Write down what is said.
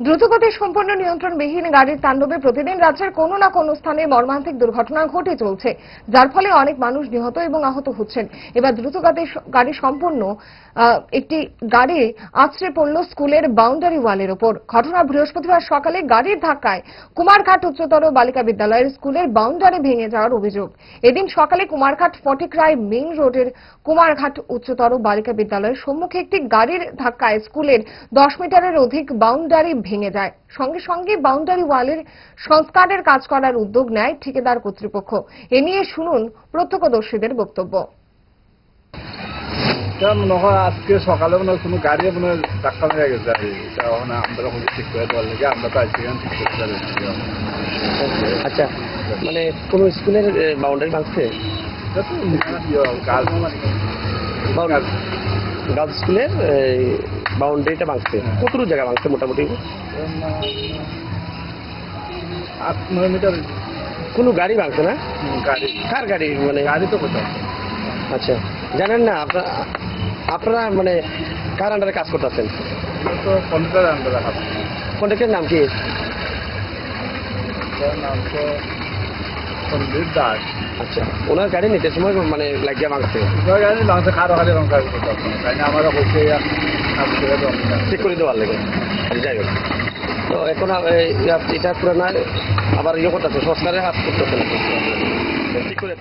দ্রুতগতি সম্পন্ন নিয়ন্ত্রণবিহীন গাড়ির তাণ্ডবে প্রতিদিন রাজ্যের কোনো না কোনো স্থানে মর্মান্তিক দুর্ঘটনা ঘটে চলছে, যার ফলে অনেক মানুষ নিহত এবং আহত হচ্ছেন। এবার দ্রুতগতির স- গাড়ি সম্পন্ন একটি গাড়ি আছড়ে পড়ল স্কুলের বাউন্ডারি ওয়ালের ওপর। ঘটনা বৃহস্পতিবার সকালে গাড়ির ধাক্কায় কুমারঘাট উচ্চতর বালিকা বিদ্যালয়ের স্কুলের বাউন্ডারি ভেঙে যাওয়ার অভিযোগ। এদিন সকালে কুমারঘাট ফটিকরায় মেইন রোডের কুমারঘাট উচ্চতর বালিকা বিদ্যালয়ের সম্মুখে একটি গাড়ির ধাক্কায় স্কুলের দশ মিটারের অধিক বাউন্ডারি ভেঙে যায়। সঙ্গে সঙ্গে বাউন্ডারি ওয়ালের সংস্কারের কাজ করার উদ্যোগ নেয় ঠিকাদার কর্তৃপক্ষ। এ নিয়ে শুনুন প্রত্যক্ষদর্শীদের বক্তব্য। এটা মনে হয় আজকে সকালে মনে হয় কোনো গাড়ি মনে হয় ধাক্কা মেরে গেছে। আর। এটা মানে আমরা কোনো ঠিক করে দেওয়ার লেগে আমরা তো আজকে এখানে ঠিক করতে পারি আচ্ছা মানে কোনো স্কুলের বাউন্ডারি ভাঙছে এটা তো ইয়ে, গাছ। গার্লস স্কুলের বাউন্ডারিটা ভাঙছে। কতটুকু জায়গা ভাঙছে মোটামুটি? আট নয় মিটার। কোনো গাড়ি ভাঙছে না? গাড়ি। কার গাড়ি মানে? গাড়ি তো কোথাও আচ্ছা জানেন না আপনারা আপনারা মানে কার আন্ডারে কাজ করতেছেন? কন্ট্রাক্টের নাম কি? নাম তো সন্দীপ দাস। আচ্ছা ওনার গাড়ি নিতে সময় মানে লাগিয়ে ভাঙছে। গাড়ি লঞ্চে খারো খালি রং কাজ করতে তাই হচ্ছে করে ঠিক করে দেওয়ার লেগে। যাই হোক। তো এখন এটা পুরো না আবার ইয়ে করতেছে সংস্কারে হাত করতেছে। ঠিক করে